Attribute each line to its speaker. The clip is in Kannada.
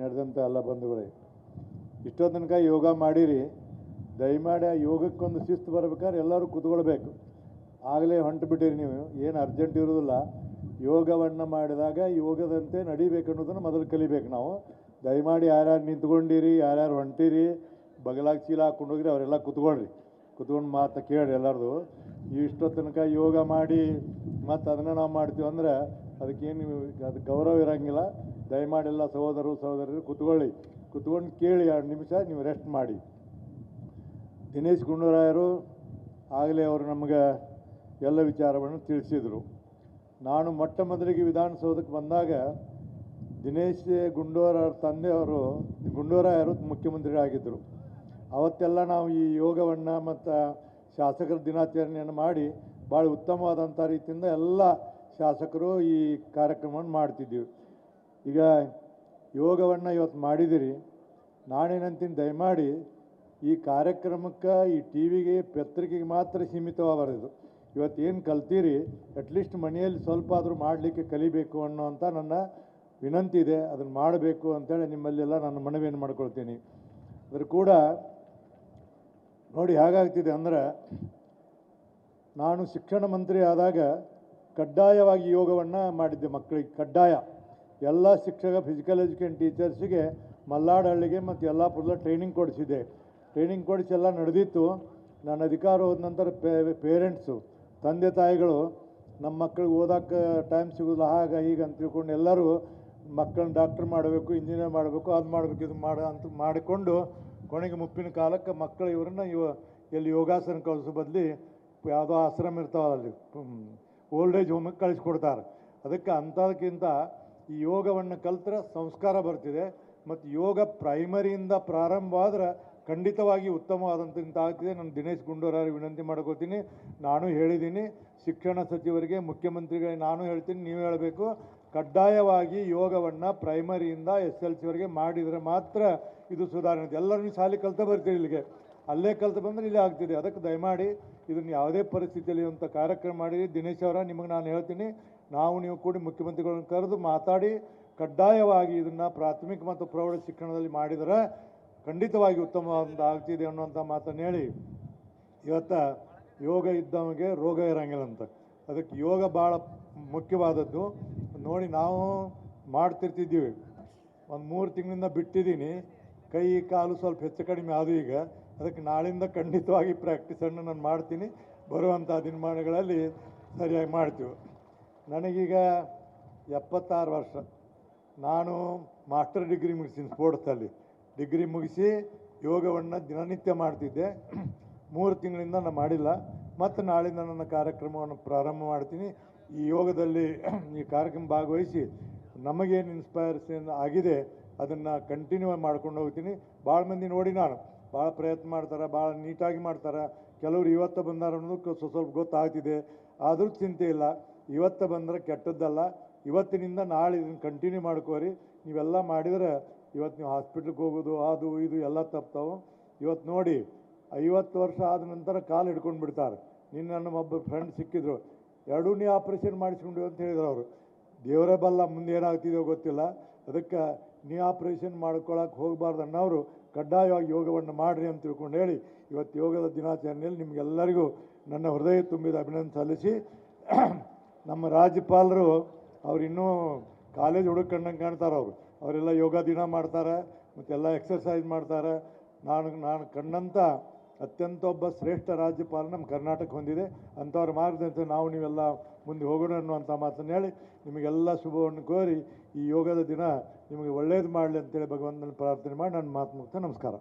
Speaker 1: ನಡೆದಂಥ ಎಲ್ಲ ಬಂಧುಗಳೇ ಇಷ್ಟೋ ತನಕ ಯೋಗ ಮಾಡಿರಿ, ದಯಮಾಡಿ ಆ ಯೋಗಕ್ಕೊಂದು ಶಿಸ್ತು ಬರ್ಬೇಕಾದ್ರೆ ಎಲ್ಲರೂ ಕೂತ್ಕೊಳ್ಬೇಕು. ಆಗಲೇ ಹೊಂಟು ಬಿಟ್ಟಿರಿ ನೀವು, ಏನು ಅರ್ಜೆಂಟ್ ಇರೋದಿಲ್ಲ ಯೋಗವನ್ನು ಮಾಡಿದಾಗ ಯೋಗದಂತೆ ನಡಿಬೇಕು ಅನ್ನೋದನ್ನು ಮೊದಲು ಕಲಿಬೇಕು ನಾವು. ದಯಮಾಡಿ ಯಾರ್ಯಾರು ನಿಂತ್ಕೊಂಡಿರಿ, ಯಾರ್ಯಾರು ಹೊಂಟಿರಿ ಬಗಲಾಗಿ ಚೀಲ ಹಾಕ್ಕೊಂಡೋಗ್ರಿ ಅವರೆಲ್ಲ ಕೂತ್ಕೊಳ್ರಿ. ಕೂತ್ಕೊಂಡು ಮಾತು ಕೇಳಿ ಎಲ್ಲರದು. ಇಷ್ಟೋ ತನಕ ಯೋಗ ಮಾಡಿ ಮತ್ತು ಅದನ್ನು ನಾವು ಮಾಡ್ತೀವಿ ಅಂದರೆ ಅದಕ್ಕೇನು ಅದು ಗೌರವ ಇರೋಂಗಿಲ್ಲ. ದಯಮಾಡಿ ಎಲ್ಲ ಸಹೋದರರು ಕೂತ್ಕೊಳ್ಳಿ. ಕೂತ್ಕೊಂಡು ಕೇಳಿ ಎರಡು ನಿಮಿಷ, ನೀವು ರೆಸ್ಟ್ ಮಾಡಿ. ದಿನೇಶ್ ಗುಂಡೂರಾಯರು ಆಗಲೇ ಅವರು ನಮಗೆ ಎಲ್ಲ ವಿಚಾರವನ್ನು ತಿಳಿಸಿದರು. ನಾನು ಮೊಟ್ಟ ಮೊದಲಿಗೆ ವಿಧಾನಸೌಧಕ್ಕೆ ಬಂದಾಗ ದಿನೇಶ್ ಗುಂಡೂರಾಯರ ತಂದೆಯವರು, ಗುಂಡೂರಾಯರು ಮುಖ್ಯಮಂತ್ರಿಗಳಾಗಿದ್ದರು. ಅವತ್ತೆಲ್ಲ ನಾವು ಈ ಯೋಗವನ್ನು ಮತ್ತು ಶಾಸಕರ ದಿನಾಚರಣೆಯನ್ನು ಮಾಡಿ ಭಾಳ ಉತ್ತಮವಾದಂಥ ರೀತಿಯಿಂದ ಎಲ್ಲ ಶಾಸಕರು ಈ ಕಾರ್ಯಕ್ರಮವನ್ನು ಮಾಡ್ತಿದ್ದೀವಿ ಈಗ ಯೋಗವನ್ನು ಇವತ್ತು ಮಾಡಿದಿರಿ. ನಾನೇನಂತೀನಿ ದಯಮಾಡಿ ಈ ಕಾರ್ಯಕ್ರಮಕ್ಕೆ ಈ ಟಿ ವಿಗೆ, ಪತ್ರಿಕೆಗೆ ಮಾತ್ರ ಸೀಮಿತವಾಗಬಾರದು ಇವತ್ತು ಏನು ಕಲ್ತೀರಿ? ಅಟ್ಲೀಸ್ಟ್ ಮನೆಯಲ್ಲಿ ಸ್ವಲ್ಪ ಆದರೂ ಮಾಡಲಿಕ್ಕೆ ಕಲಿಬೇಕು ಅನ್ನೋವಂಥ ನನ್ನ ವಿನಂತಿ ಇದೆ. ಅದನ್ನು ಮಾಡಬೇಕು ಅಂತೇಳಿ ನಿಮ್ಮಲ್ಲೆಲ್ಲ ನಾನು ಮನವಿಯನ್ನು ಮಾಡ್ಕೊಳ್ತೀನಿ. ಅದ್ರ ಕೂಡ ನೋಡಿ ಹೇಗಾಗ್ತಿದೆ ಅಂದ್ರೆ ನಾನು ಶಿಕ್ಷಣ ಮಂತ್ರಿ ಆದಾಗ ಕಡ್ಡಾಯವಾಗಿ ಯೋಗವನ್ನು ಮಾಡಿದ್ದೆ ಮಕ್ಕಳಿಗೆ ಕಡ್ಡಾಯ. ಎಲ್ಲ ಶಿಕ್ಷಕ ಫಿಸಿಕಲ್ ಎಜುಕೇಷನ್ ಟೀಚರ್ಸಿಗೆ ಮಲ್ಲಾಡಹಳ್ಳಿಗೆ ಮತ್ತು ಯಲ್ಲಾಪುರದಲ್ಲಿ ಟ್ರೈನಿಂಗ್ ಕೊಡಿಸಿದೆ. ಟ್ರೈನಿಂಗ್ ಕೊಡಿಸಿ ಎಲ್ಲ ನಡೆದಿತ್ತು. ನಾನು ಅಧಿಕಾರ ಹೋದ ನಂತರ ಪೇರೆಂಟ್ಸು ತಂದೆ, ತಾಯಿಗಳು ನಮ್ಮ ಮಕ್ಕಳಿಗೆ ಓದೋಕ್ಕೆ ಟೈಮ್ ಸಿಗೋದಿಲ್ಲ, ಹಾಗೆ, ಹೀಗೆ ಅಂತ ತಿಳ್ಕೊಂಡು ಎಲ್ಲರೂ ಮಕ್ಕಳನ್ನ ಡಾಕ್ಟರ್ ಮಾಡಬೇಕು ಇಂಜಿನಿಯರ್ ಮಾಡಬೇಕು, ಅದು ಮಾಡಬೇಕು, ಇದು ಮಾಡ ಅಂತ ಮಾಡಿಕೊಂಡು ಕೊನೆಗೆ ಮುಪ್ಪಿನ ಕಾಲಕ್ಕೆ ಮಕ್ಕಳು ಇವರನ್ನ ಇವ, ಎಲ್ಲಿ ಯೋಗಾಸನ ಕಳಿಸೋ ಬದಲಿ ಯಾವುದೋ ಆಶ್ರಮ ಇರ್ತಾವಲ್ಲ ಅಲ್ಲಿ ಓಲ್ಡ್ ಏಜ್ ಹೋಮಿಗೆ ಕಳಿಸ್ಕೊಡ್ತಾರೆ ಅದಕ್ಕೆ ಅಂಥದಕ್ಕಿಂತ ಈ ಯೋಗವನ್ನು ಕಲ್ತ್ರೆ ಸಂಸ್ಕಾರ ಬರ್ತಿದೆ. ಮತ್ತು ಯೋಗ ಪ್ರೈಮರಿಯಿಂದ ಪ್ರಾರಂಭ ಆದ್ರೆ ಖಂಡಿತವಾಗಿ ಉತ್ತಮವಾದಂಥ ಆಗ್ತಿದೆ. ನಾನು ದಿನೇಶ್ ಗುಂಡೂರಾವ್ ವಿನಂತಿ ಮಾಡ್ಕೋತೀನಿ ನಾನು ಹೇಳಿದ್ದೀನಿ ಶಿಕ್ಷಣ ಸಚಿವರಿಗೆ, ಮುಖ್ಯಮಂತ್ರಿಗಳಿಗೆ ನಾನು ಹೇಳ್ತೀನಿ. ನೀವು ಹೇಳಬೇಕು. ಕಡ್ಡಾಯವಾಗಿ ಯೋಗವನ್ನು ಪ್ರೈಮರಿಯಿಂದ ಎಸ್ ಎಲ್ ಸಿವರೆಗೆ ಮಾಡಿದರೆ ಮಾತ್ರ ಇದು ಸುಧಾರಣೆ. ಎಲ್ಲರೂ ಶಾಲೆ ಕಲ್ತು ಬರ್ತೀರಿ ಇಲ್ಲಿಗೆ. ಅಲ್ಲೇ ಕಲ್ತು ಬಂದರೆ ಇಲ್ಲೇ ಆಗ್ತಿದೆ. ಅದಕ್ಕೆ ದಯಮಾಡಿ ಇದನ್ನು ಯಾವುದೇ ಪರಿಸ್ಥಿತಿಯಲ್ಲಿ ಅಂತ ಕಾರ್ಯಕ್ರಮ ಮಾಡಿ ದಿನೇಶ್ ಅವರ, ನಿಮಗೆ ನಾನು ಹೇಳ್ತೀನಿ. ನಾವು ನೀವು ಕೂಡಿ ಮುಖ್ಯಮಂತ್ರಿಗಳನ್ನು ಕರೆದು ಮಾತಾಡಿ ಕಡ್ಡಾಯವಾಗಿ ಇದನ್ನು ಪ್ರಾಥಮಿಕ ಮತ್ತು ಪ್ರೌಢ ಶಿಕ್ಷಣದಲ್ಲಿ ಮಾಡಿದರೆ ಖಂಡಿತವಾಗಿ ಉತ್ತಮವಾದ ಆಗ್ತಿದೆ ಅನ್ನುವಂಥ ಮಾತನ್ನು ಹೇಳಿ. ಇವತ್ತ ಯೋಗ ಇದ್ದವನಿಗೆ ರೋಗ ಇರಂಗಿಲ್ಲ ಅಂತ. ಅದಕ್ಕೆ ಯೋಗ ಭಾಳ ಮುಖ್ಯವಾದದ್ದು. ನೋಡಿ ನಾವು ಮಾಡ್ತಿರ್ತಿದ್ದೀವಿ. ಒಂದು ಮೂರು ತಿಂಗಳಿಂದ ಬಿಟ್ಟಿದ್ದೀನಿ. ಕೈ ಕಾಲು ಸ್ವಲ್ಪ ಹೆಚ್ಚು ಕಡಿಮೆ ಆದು ಈಗ. ಅದಕ್ಕೆ ನಾಳಿಂದ ಖಂಡಿತವಾಗಿ ಪ್ರಾಕ್ಟೀಸನ್ನು ನಾನು ಮಾಡ್ತೀನಿ. ಬರುವಂಥ ದಿನಮಾನಗಳಲ್ಲಿ ಸರಿಯಾಗಿ ಮಾಡ್ತೀವಿ. ನನಗೀಗ ಎಪ್ಪತ್ತಾರು ವರ್ಷ. ನಾನು ಮಾಸ್ಟರ್ ಡಿಗ್ರಿ ಮುಗಿಸಿನಿ ಸ್ಪೋರ್ಟ್ಸಲ್ಲಿ. ಡಿಗ್ರಿ ಮುಗಿಸಿ ಯೋಗವನ್ನು ದಿನನಿತ್ಯ ಮಾಡ್ತಿದ್ದೆ. ಮೂರು ತಿಂಗಳಿಂದ ನಾನು ಮಾಡಿಲ್ಲ. ಮತ್ತು ನಾಳಿಂದ ನನ್ನ ಕಾರ್ಯಕ್ರಮವನ್ನು ಪ್ರಾರಂಭ ಮಾಡ್ತೀನಿ. ಈ ಯೋಗದಲ್ಲಿ ಈ ಕಾರ್ಯಕ್ರಮ ಭಾಗವಹಿಸಿ ನಮಗೇನು ಇನ್ಸ್ಪೈರ್ಸೇನ್ ಆಗಿದೆ ಅದನ್ನು ಕಂಟಿನ್ಯೂ ಮಾಡ್ಕೊಂಡು ಹೋಗ್ತೀನಿ. ಭಾಳ ಮಂದಿ ನೋಡಿ ನಾನು. ಭಾಳ ಪ್ರಯತ್ನ ಮಾಡ್ತಾರೆ ಭಾಳ ನೀಟಾಗಿ ಮಾಡ್ತಾರೆ. ಕೆಲವರು ಇವತ್ತು ಬಂದಾರ ಅನ್ನೋದು ಸ್ವಲ್ಪ ಸ್ವಲ್ಪ ಗೊತ್ತಾಗ್ತಿದೆ. ಆದರೂ ಚಿಂತೆ ಇಲ್ಲ. ಇವತ್ತು ಬಂದರೆ ಕೆಟ್ಟದ್ದಲ್ಲ. ಇವತ್ತಿನಿಂದ ನಾಳೆ ಇದನ್ನು ಕಂಟಿನ್ಯೂ ಮಾಡ್ಕೋರಿ. ನೀವೆಲ್ಲ ಮಾಡಿದರೆ ಇವತ್ತು ನೀವು ಹಾಸ್ಪಿಟ್ಲಿಗೆ ಹೋಗೋದು, ಅದು, ಇದು ಎಲ್ಲ ತಪ್ತಾವೆ. ಇವತ್ತು ನೋಡಿ, ಐವತ್ತು ವರ್ಷ ಆದ ನಂತರ ಕಾಲು ಹಿಡ್ಕೊಂಡು ಬಿಡ್ತಾರೆ. ನಿನ್ನ ನಮ್ಮ ಒಬ್ಬ ಫ್ರೆಂಡ್ ಸಿಕ್ಕಿದ್ರು. ಎರಡೂ ನೀ ಆಪ್ರೇಷನ್ ಮಾಡಿಸ್ಕೊಂಡು ಅಂತ ಹೇಳಿದ್ರು ಅವರು. ದೇವರೇ ಬಲ್ಲ, ಮುಂದೆ ಏನಾಗ್ತಿದೆಯೋ ಗೊತ್ತಿಲ್ಲ. ಅದಕ್ಕೆ ನೀ ಆಪ್ರೇಷನ್ ಮಾಡ್ಕೊಳಕ್ಕೆ ಹೋಗಬಾರ್ದು ಅನ್ನೋರು ಕಡ್ಡಾಯವಾಗಿ ಯೋಗವನ್ನು ಮಾಡಿರಿ ಅಂತ ತಿಳ್ಕೊಂಡು ಹೇಳಿ, ಇವತ್ತು ಯೋಗದ ದಿನಾಚರಣೆಯಲ್ಲಿ ನಿಮಗೆಲ್ಲರಿಗೂ ನನ್ನ ಹೃದಯ ತುಂಬಿದ ಅಭಿನಂದನೆ ಸಲ್ಲಿಸಿ ನಮ್ಮ ರಾಜ್ಯಪಾಲರು ಅವ್ರು ಇನ್ನೂ ಕಾಲೇಜ್ ಹುಡುಕೊಂಡಂಗೆ ಕಾಣ್ತಾರೆ ಅವರು. ಅವರೆಲ್ಲ ಯೋಗ ದಿನ ಮಾಡ್ತಾರೆ ಮತ್ತೆಲ್ಲ ಎಕ್ಸರ್ಸೈಸ್ ಮಾಡ್ತಾರೆ. ನಾನು ನಾನು ಕಂಡಂಥ ಅತ್ಯಂತ ಒಬ್ಬ ಶ್ರೇಷ್ಠ ರಾಜ್ಯಪಾಲ ನಮ್ಮ ಕರ್ನಾಟಕ ಹೊಂದಿದೆ. ಅಂಥವ್ರ ಮಾರ್ಗದಂತೆ ನಾವು ನೀವೆಲ್ಲ ಮುಂದೆ ಹೋಗೋಣ ಅನ್ನುವಂಥ ಮಾತನ್ನು ಹೇಳಿ ನಿಮಗೆಲ್ಲ ಶುಭವನ್ನು ಕೋರಿ ಈ ಯೋಗದ ದಿನ ನಿಮಗೆ ಒಳ್ಳೇದು ಮಾಡಲಿ ಅಂತೇಳಿ ಭಗವಂತನ ಪ್ರಾರ್ಥನೆ ಮಾಡಿ ನನ್ನ ಮಾತು ಮುಕ್ತ ನಮಸ್ಕಾರ.